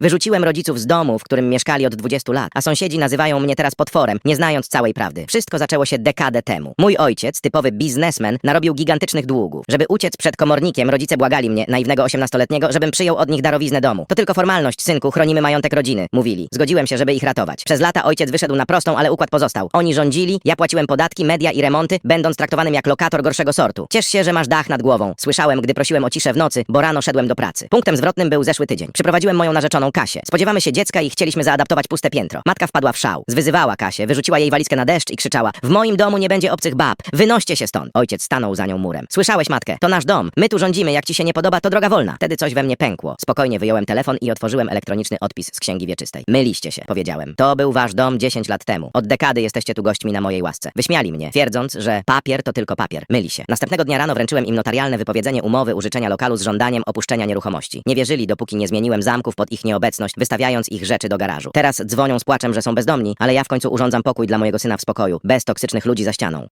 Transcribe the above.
Wyrzuciłem rodziców z domu, w którym mieszkali od 20 lat, a sąsiedzi nazywają mnie teraz potworem, nie znając całej prawdy. Wszystko zaczęło się dekadę temu. Mój ojciec, typowy biznesmen, narobił gigantycznych długów. Żeby uciec przed komornikiem, rodzice błagali mnie, naiwnego 18-letniego, żebym przyjął od nich darowiznę domu. To tylko formalność, synku, chronimy majątek rodziny, mówili. Zgodziłem się, żeby ich ratować. Przez lata ojciec wyszedł na prostą, ale układ pozostał. Oni rządzili, ja płaciłem podatki, media i remonty, będąc traktowanym jak lokator gorszego sortu. Ciesz się, że masz dach nad głową. Słyszałem, gdy prosiłem o ciszę w nocy, bo rano szedłem do pracy. Punktem zwrotnym był zeszły tydzień. Moją narzeczoną Kasię. Spodziewamy się dziecka i chcieliśmy zaadaptować puste piętro. Matka wpadła w szał. Zwyzywała Kasię, wyrzuciła jej walizkę na deszcz i krzyczała: W moim domu nie będzie obcych bab. Wynoście się stąd. Ojciec stanął za nią murem. Słyszałeś, matkę? To nasz dom. My tu rządzimy. Jak ci się nie podoba, to droga wolna. Wtedy coś we mnie pękło. Spokojnie wyjąłem telefon i otworzyłem elektroniczny odpis z księgi wieczystej. Myliście się, powiedziałem. To był wasz dom 10 lat temu. Od dekady jesteście tu gośćmi na mojej łasce. Wyśmiali mnie, twierdząc, że papier to tylko papier. Myli się. Następnego dnia rano wręczyłem im notarialne wypowiedzenie umowy użyczenia lokalu z żądaniem opuszczenia nieruchomości. Nie wierzyli, dopóki nie zmieniłem zamków pod ich nieobecność, wystawiając ich rzeczy do garażu. Teraz dzwonią z płaczem, że są bezdomni, ale ja w końcu urządzam pokój dla mojego syna w spokoju, bez toksycznych ludzi za ścianą.